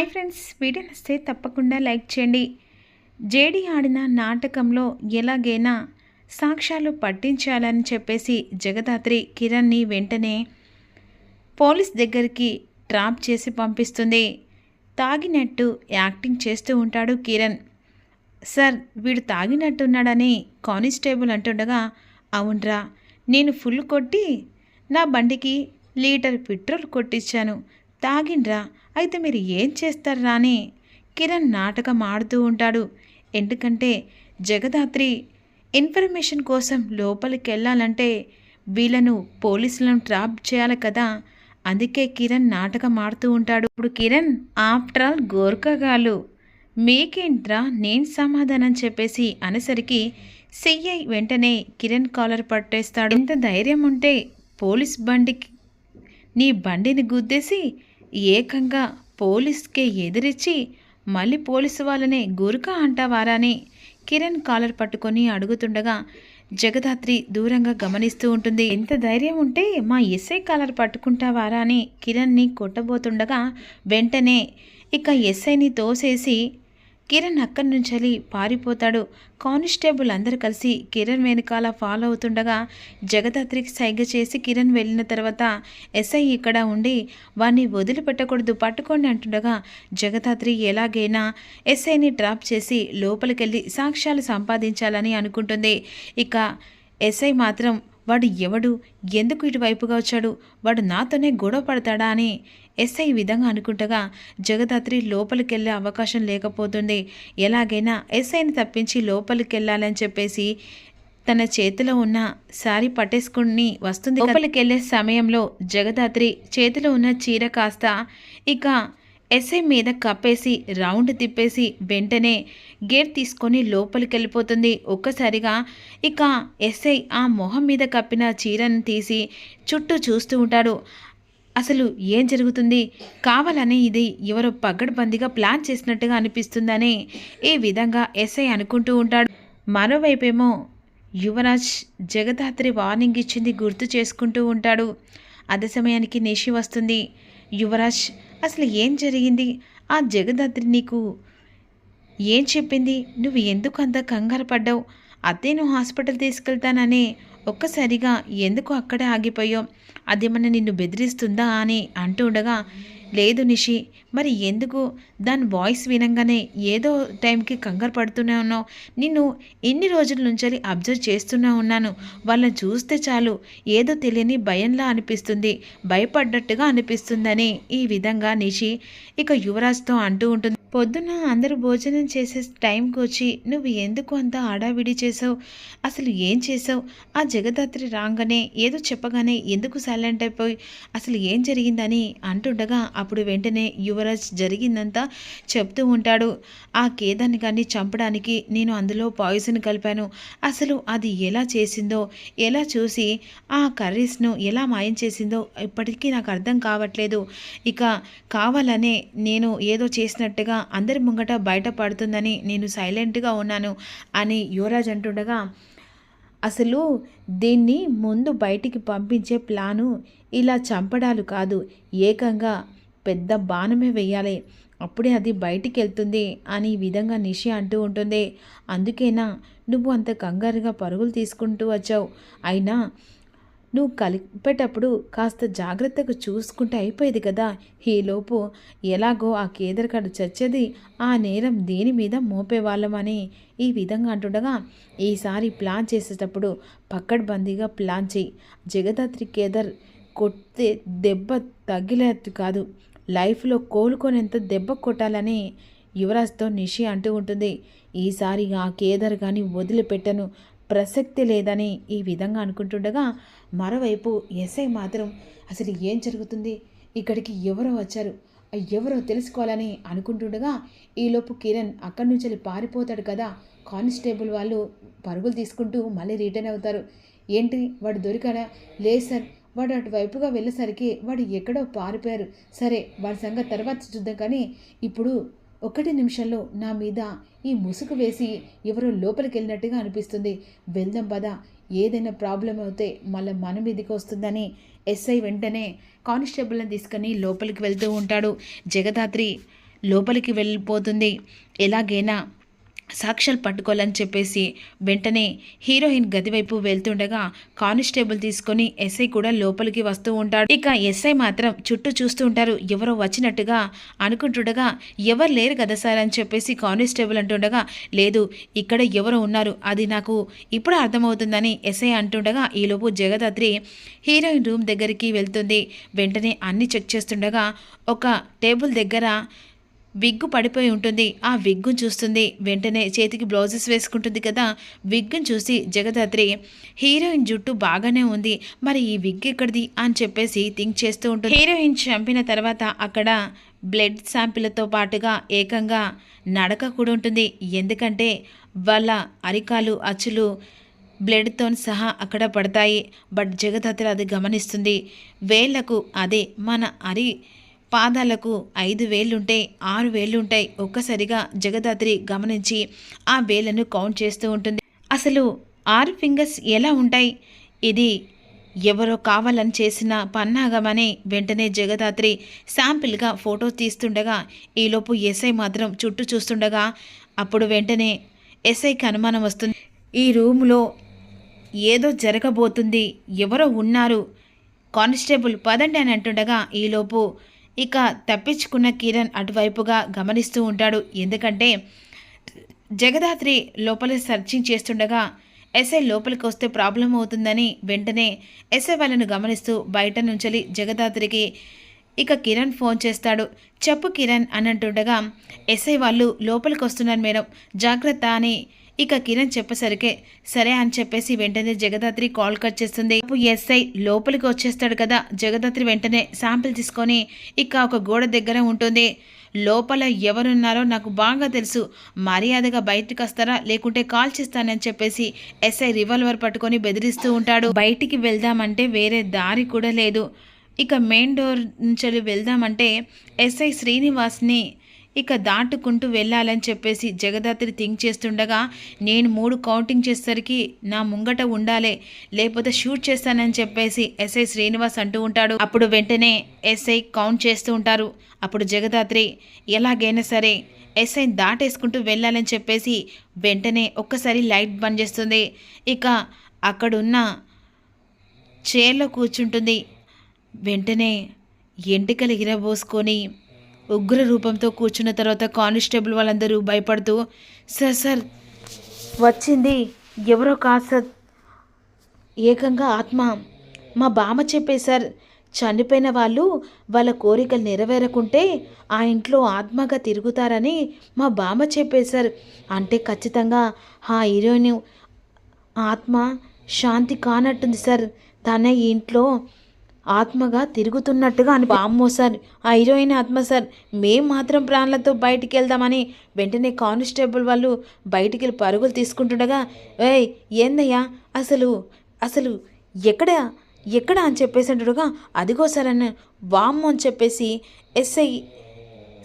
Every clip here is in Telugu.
హాయ్ ఫ్రెండ్స్ వీడియో నచ్చితే తప్పకుండా లైక్ చేయండి. జేడి ఆడిన నాటకంలో ఎలాగైనా సాక్ష్యాలు పట్టించాలని చెప్పేసి జగదాత్రి కిరణ్ని వెంటనే పోలీస్ దగ్గరికి ట్రాప్ చేసి పంపిస్తుంది. తాగినట్టు యాక్టింగ్ చేస్తూ ఉంటాడు కిరణ్. సార్ వీడు తాగినట్టున్నాడని కానిస్టేబుల్ అంటుండగా అవునరా నేను ఫుల్ కొట్టి నా బండికి లీటర్ పెట్రోల్ కొట్టించాను. తాగిండ్రా అయితే మీరు ఏం చేస్తారు అని కిరణ్ నాటకం ఆడుతూ ఉంటాడు. ఎందుకంటే జగదాత్రి ఇన్ఫర్మేషన్ కోసం లోపలికి వెళ్ళాలంటే వీళ్ళను పోలీసులను ట్రాప్ చేయాలి కదా. అందుకే కిరణ్ నాటకం ఆడుతూ ఉంటాడు. ఇప్పుడు కిరణ్ ఆఫ్టర్ ఆల్ గోర్ఖగాలు. మీకేంట్రా నేను సమాధానం చెప్పేసి అనేసరికి సిఐ వెంటనే కిరణ్ కాలర్ పట్టేస్తాడు. ఇంత ధైర్యం ఉంటే పోలీస్ బండికి నీ బండిని గుద్దేసి ఏకంగా పోలీస్కే ఎదిరించి మళ్ళీ పోలీసు వాళ్ళనే గురుకా అంటావారా కిరణ్ కాలర్ పట్టుకొని అడుగుతుండగా జగదాత్రి దూరంగా గమనిస్తూ ఉంటుంది. ఎంత ధైర్యం ఉంటే మా ఎస్ఐ కాలర్ పట్టుకుంటావారా అని కిరణ్ని కొట్టబోతుండగా వెంటనే ఇక ఎస్ఐని తోసేసి కిరణ్ అక్కడి నుంచి పారిపోతాడు. కానిస్టేబుల్ అందరు కలిసి కిరణ్ వెనకాల ఫాలో అవుతుండగా జగదాత్రికి సైగ చేసి కిరణ్ వెళ్ళిన తర్వాత ఎస్ఐ ఇక్కడ ఉండి వాడిని వదిలిపెట్టకూడదు పట్టుకోండి అంటుండగా జగదాత్రి ఎలాగైనా ఎస్ఐని డ్రాప్ చేసి లోపలికెళ్ళి సాక్ష్యాలు సంపాదించాలని అనుకుంటుంది. ఇక ఎస్ఐ మాత్రం వాడు ఎవడు? ఎందుకు ఇటువైపుగా వచ్చాడు? వాడు నాతోనే గొడవ పడతాడా అని ఎస్ఐ ఈ విధంగా అనుకుంటగా జగదాత్రి లోపలికెళ్ళే అవకాశం లేకపోతుంది ఎలాగైనా ఎస్ఐని తప్పించి లోపలికి వెళ్ళాలని చెప్పేసి తన చేతిలో ఉన్న సారి పట్టేసుకుని వస్తుంది లోపలికెళ్ళే సమయంలో జగదాత్రి చేతిలో ఉన్న చీర కాస్త ఇక ఎస్ఐ మీద కప్పేసి రౌండ్ తిప్పేసి వెంటనే గేట్ తీసుకొని లోపలికి వెళ్ళిపోతుంది ఒక్కసారిగా ఇక ఎస్ఐ ఆ మొహం మీద కప్పిన చీరను తీసి చుట్టూ చూస్తూ ఉంటాడు. అసలు ఏం జరుగుతుంది? కావాలని ఇది ఎవరో పగడ్బందీగా ప్లాన్ చేసినట్టుగా అనిపిస్తుందని ఈ విధంగా ఎస్ఐ అనుకుంటూ ఉంటాడు. మరోవైపేమో యువరాజ్ జగదాత్రి వార్నింగ్ ఇచ్చింది గుర్తు చేసుకుంటూ ఉంటాడు. అదే సమయానికి నిషి వస్తుంది. యువరాజ్ అసలు ఏం జరిగింది? ఆ జగదాత్రి నీకు ఏం చెప్పింది? నువ్వు ఎందుకు అంత కంగారు పడ్డావు? అదే నువ్వు హాస్పిటల్ తీసుకెళ్తాననే ఒక్కసారిగా ఎందుకు అక్కడే ఆగిపోయావు? అదేమన్నా నిన్ను బెదిరిస్తుందా అని అంటూ ఉండగా లేదు నిషి మరి ఎందుకు? దాని వాయిస్ వినంగానే ఏదో టైంకి కంగారు పడుతూనే ఉన్నావు. నిన్ను ఎన్ని రోజుల నుంచి అబ్జర్వ్ చేస్తూనే ఉన్నాను. వాళ్ళని చూస్తే చాలు ఏదో తెలియని భయంలా అనిపిస్తుంది భయపడ్డట్టుగా అనిపిస్తుందని ఈ విధంగా నిషి ఇక యువరాజ్తో అంటూ ఉంటుంది. పొద్దున్న అందరూ భోజనం చేసే టైంకి వచ్చి నువ్వు ఎందుకు అంత ఆడావిడి చేసావు? అసలు ఏం చేసావు? ఆ జగదాత్రి రాగానే ఏదో చెప్పగానే ఎందుకు సైలెంట్ అయిపోయి అసలు ఏం జరిగిందని? అంటుండగా అప్పుడు వెంటనే యువరాజ్ జరిగిందంతా చెప్తూ ఉంటాడు. ఆ కేదాన్ని కానీ చంపడానికి నేను అందులో పాయిజన్ కలిపాను. అసలు అది ఎలా చేసిందో ఎలా చూసి ఆ కర్రీస్ను ఎలా మాయం చేసిందో ఇప్పటికీ నాకు అర్థం కావట్లేదు. ఇక కావాలనే నేను ఏదో చేసినట్టుగా అందరి ముంగట బయటపడుతుందని నేను సైలెంట్గా ఉన్నాను అని యువరాజ్ అంటుండగా అసలు దీన్ని ముందు బయటికి పంపించే ప్లాను ఇలా చంపడాలు కాదు. ఏకంగా పెద్ద బాణమే వెయ్యాలి. అప్పుడే అది బయటికి వెళ్తుంది అని ఈ విధంగా నిషి అంటూ ఉంటుంది. అందుకేనా? నువ్వు అంత కంగారుగా పరుగులు తీసుకుంటూ వచ్చావు. అయినా నువ్వు కలిపేటప్పుడు కాస్త జాగ్రత్తగా చూసుకుంటే అయిపోయేది కదా. ఈలోపు ఎలాగో ఆ కేదరికాడు చచ్చేది ఆ నేరం దేని మీద మోపేవాళ్ళమని ఈ విధంగా అంటుండగా ఈసారి ప్లాన్ చేసేటప్పుడు పక్కడ్బందీగా ప్లాన్ చేయి జగదాత్రి కేదర్ కొట్టే దెబ్బ తగిలేదు కాదు. లైఫ్లో కోలుకొనేంత దెబ్బ కొట్టాలని యువరాజ్తో నిషి అంటూ ఉంటుంది. ఈసారి ఆ కేదర్ కానీ వదిలిపెట్టను. ప్రసక్తి లేదని ఈ విధంగా అనుకుంటుండగా మరోవైపు ఎస్ఐ మాత్రం అసలు ఏం జరుగుతుంది? ఇక్కడికి ఎవరో వచ్చారు? ఎవరో తెలుసుకోవాలని అనుకుంటుండగా ఈలోపు కిరణ్ అక్కడి నుంచి పారిపోతాడు కదా. కానిస్టేబుల్ వాళ్ళు పరుగులు తీసుకుంటూ మళ్ళీ రిటర్న్ అవుతారు. ఏంటి? వాడు దొరికాడా? లేదు సార్. వాడు అటువైపుగా వెళ్ళేసరికి వాడు ఎక్కడో పారిపోయారు. సరే వాడి సంగతి తర్వాత చూద్దాం కానీ ఇప్పుడు ఒకటి నిమిషంలో నా మీద ఈ ముసుగు వేసి ఎవరో లోపలికి వెళ్ళినట్టుగా అనిపిస్తుంది. వెళ్దాం పదా. ఏదైనా ప్రాబ్లం అవుతే మళ్ళీ మన మీదకి వస్తుందని ఎస్ఐ వెంటనే కానిస్టేబుల్ని తీసుకొని లోపలికి వెళ్తూ ఉంటాడు. జగదాత్రి లోపలికి వెళ్ళిపోతుంది. ఎలాగైనా సాక్ష్యాలు పట్టుకోవాలని చెప్పేసి వెంటనే హీరోయిన్ గది వైపు వెళ్తుండగా కానిస్టేబుల్ తీసుకొని ఎస్ఐ కూడా లోపలికి వస్తూ ఉంటాడు. ఇక ఎస్ఐ మాత్రం చుట్టూ చూస్తూ ఉంటారు. ఎవరో వచ్చినట్టుగా అనుకుంటుండగా ఎవరు లేరు కదా సార్ అని చెప్పేసి కానిస్టేబుల్ అంటుండగా లేదు ఇక్కడ ఎవరో ఉన్నారు. అది నాకు ఇప్పుడు అర్థమవుతుందని ఎస్ఐ అంటుండగా ఈలోపు జగదాత్రి హీరోయిన్ రూమ్ దగ్గరికి వెళ్తుంది. వెంటనే అన్ని చెక్ చేస్తుండగా ఒక టేబుల్ దగ్గర విగ్గు పడిపోయి ఉంటుంది. ఆ విగ్గును చూస్తుంది. వెంటనే చేతికి బ్లౌజెస్ వేసుకుంటుంది కదా. విగ్గును చూసి జగదాత్రి హీరోయిన్ జుట్టు బాగానే ఉంది. మరి ఈ విగ్ ఎక్కడిది? అని చెప్పేసి థింక్ చేస్తూ ఉంటుంది. హీరోయిన్ చంపిన తర్వాత అక్కడ బ్లడ్ శాంపిల్తో పాటుగా ఏకంగా నడక కూడా ఉంటుంది. ఎందుకంటే వాళ్ళ అరికాలు అచ్చులు బ్లడ్తో సహా అక్కడ పడతాయి. బట్ జగదాత్రి అది గమనిస్తుంది. వేళ్ళకు అదే మన అరి పాదాలకు ఐదు వేళ్ళుంటాయి ఆరు వేళ్ళుంటాయి ఒక్కసారిగా జగదాత్రి గమనించి ఆ వేళ్ళను కౌంట్ చేస్తూ ఉంటుంది. అసలు ఆరు ఫింగర్స్ ఎలా ఉంటాయి? ఇది ఎవరో కావాలని చేసిన పన్నాగమని వెంటనే జగదాత్రి శాంపిల్గా ఫోటో తీస్తుండగా ఈలోపు ఎస్ఐ మాత్రం చుట్టూ చూస్తుండగా అప్పుడు వెంటనే ఎస్ఐకి అనుమానం వస్తుంది. ఈ రూములో ఏదో జరగబోతుంది. ఎవరో ఉన్నారు. కానిస్టేబుల్ పదండి అని అంటుండగా ఈలోపు ఇక తప్పించుకున్న కిరణ్ అటువైపుగా గమనిస్తూ ఉంటాడు. ఎందుకంటే జగదాత్రి లోపల సర్చింగ్ చేస్తుండగా ఎస్ఐ లోపలికి వస్తే ప్రాబ్లం అవుతుందని వెంటనే ఎస్ఐ వాళ్ళను గమనిస్తూ బయట నుంచి జగదాత్రికి ఇక కిరణ్ ఫోన్ చేస్తాడు. చెప్పు కిరణ్ అని అంటుండగా ఎస్ఐ వాళ్ళు లోపలికి వస్తున్నారు మేడం. జాగ్రత్త అని ఇక కిరణ్ చెప్పేసరికే సరే అని చెప్పేసి వెంటనే జగదాత్రి కాల్ కట్ చేస్తుంది. అప్పుడు ఎస్ఐ లోపలికి వచ్చేస్తాడు కదా. జగదాత్రి వెంటనే శాంపిల్ తీసుకొని ఇక ఒక గోడ దగ్గర ఉంటుంది. లోపల ఎవరున్నారో నాకు బాగా తెలుసు. మర్యాదగా బయటకు వస్తారా? లేకుంటే కాల్ చేస్తానని చెప్పేసి ఎస్ఐ రివాల్వర్ పట్టుకొని బెదిరిస్తూ ఉంటాడు. బయటికి వెళ్దామంటే వేరే దారి కూడా లేదు. ఇక మెయిన్ డోర్ నుంచి వెళ్దామంటే ఎస్ఐ శ్రీనివాస్ని ఇక దాటుకుంటూ వెళ్ళాలని చెప్పేసి జగదాత్రి థింక్ చేస్తుండగా నేను మూడు కౌంటింగ్ చేసేసరికి నా ముంగట ఉండాలే లేకపోతే షూట్ చేస్తానని చెప్పేసి ఎస్ఐ శ్రీనివాస్ అంటూ ఉంటాడు. అప్పుడు వెంటనే ఎస్ఐ కౌంట్ చేస్తూ ఉంటారు. అప్పుడు జగదాత్రి ఎలాగైనా సరే ఎస్ఐ దాటేసుకుంటూ వెళ్ళాలని చెప్పేసి వెంటనే ఒక్కసారి లైట్ బంద్ చేస్తుంది. ఇక అక్కడున్న చైర్లో కూర్చుంటుంది. వెంటనే ఎంటికలు ఇరబోసుకొని ఉగ్ర రూపంతో కూర్చున్న తర్వాత కానిస్టేబుల్ వాళ్ళందరూ భయపడుతూ సార్ సార్ వచ్చింది ఎవరో కాదు సార్. ఏకంగా ఆత్మ. మా బామ్మ చెప్పే సార్ చనిపోయిన వాళ్ళు వాళ్ళ కోరికలు నెరవేరకుంటే ఆ ఇంట్లో ఆత్మగా తిరుగుతారని మా బామ్మ చెప్పేశారు అంటే ఖచ్చితంగా ఆ హీరోయిన్ ఆత్మ శాంతి కానట్టుంది సార్. తన ఈ ఇంట్లో ఆత్మగా తిరుగుతున్నట్టుగా అని అమ్మో సార్ ఆ హీరోయిన్ ఆత్మ సార్ మేం మాత్రం ప్రాణాలతో బయటికి వెళ్దామని వెంటనే కానిస్టేబుల్ వాళ్ళు బయటికి వెళ్ళి పరుగులు తీసుకుంటుండగా ఏయ్ ఏందయ్యా? అసలు అసలు ఎక్కడ? ఎక్కడ? అని చెప్పేసి అంటుండగా అదిగో సార్ అన్న వామ్మో అని చెప్పేసి ఎస్ఐ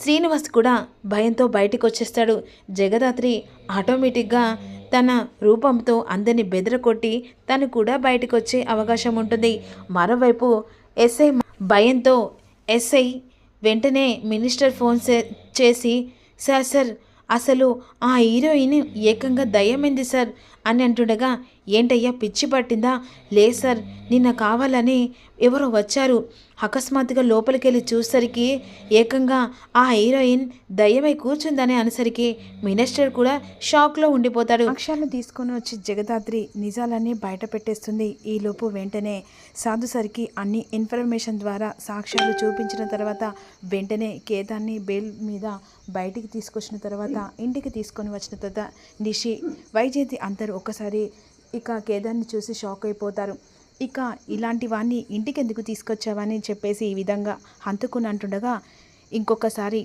శ్రీనివాస్ కూడా భయంతో బయటికి వచ్చేస్తాడు జగదాత్రి ఆటోమేటిక్గా తన రూపంతో అందరిని బెదరకొట్టి తను కూడా బయటకు వచ్చే అవకాశం ఉంటుంది. మరోవైపు ఎస్ఐ భయంతో ఎస్ఐ వెంటనే మినిస్టర్ ఫోన్ చే- చేసి సార్ సార్ అసలు ఆ హీరోయిన్ ఏకంగా దయ్యమైంది సార్ అని అంటుండగా ఏంటయ్యా పిచ్చి పట్టిందా? లే సార్ నిన్న కావాలని ఎవరో వచ్చారు. అకస్మాత్తుగా లోపలికి వెళ్ళి చూసరికి ఏకంగా ఆ హీరోయిన్ దయ్యమై కూర్చుందని అనేసరికి మినిస్టర్ కూడా షాక్లో ఉండిపోతాడు. సాక్ష్యాలను తీసుకొని వచ్చి జగదాత్రి నిజాలన్నీ బయట పెట్టేస్తుంది. ఈలోపు వెంటనే సాధుసరికి అన్ని ఇన్ఫర్మేషన్ ద్వారా సాక్ష్యాలు చూపించిన తర్వాత వెంటనే కేదాన్ని బెయిల్ మీద బయటికి తీసుకొచ్చిన తర్వాత ఇంటికి తీసుకొని వచ్చిన తర్వాత నిషి వైజయంతి అందరూ ఒక్కసారి ఇక కేదార్ని చూసి షాక్ అయిపోతారు. ఇక ఇలాంటి వాడిని ఇంటికి ఎందుకు తీసుకొచ్చావని చెప్పేసి ఈ విధంగా హంతకుని అంటుండగా ఇంకొకసారి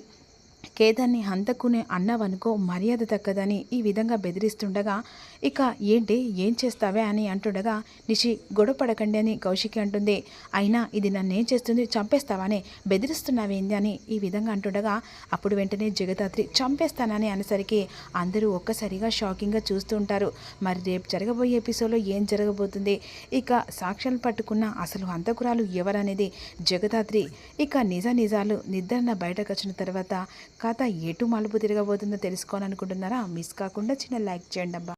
కేదాన్ని హంతకునే అన్నావనుకో మర్యాద తక్కదని ఈ విధంగా బెదిరిస్తుండగా ఇక ఏంటి? ఏం చేస్తావే? అని అంటుండగా నిషి గొడవపడకండి అని కౌశికి అంటుంది. అయినా ఇది నన్ను ఏం చేస్తుంది? చంపేస్తావానే? బెదిరిస్తున్నావేంది అని ఈ విధంగా అంటుండగా అప్పుడు వెంటనే జగదాత్రి చంపేస్తానని అనేసరికి అందరూ ఒక్కసారిగా షాకింగ్గా చూస్తూ ఉంటారు. మరి రేపు జరగబోయే ఎపిసోడ్లో ఏం జరగబోతుంది? ఇక సాక్ష్యాలు పట్టుకున్న అసలు హంతకురాలు ఎవరనేది జగదాత్రి. ఇక నిజ నిజాలు నిద్రన బయటకు వచ్చిన తర్వాత కథ ఎటు మలుపు తిరగబోతుందో తెలుసుకోవాలనుకుంటున్నారా? మిస్ కాకుండా చిన్న లైక్ చేయండి అబ్బా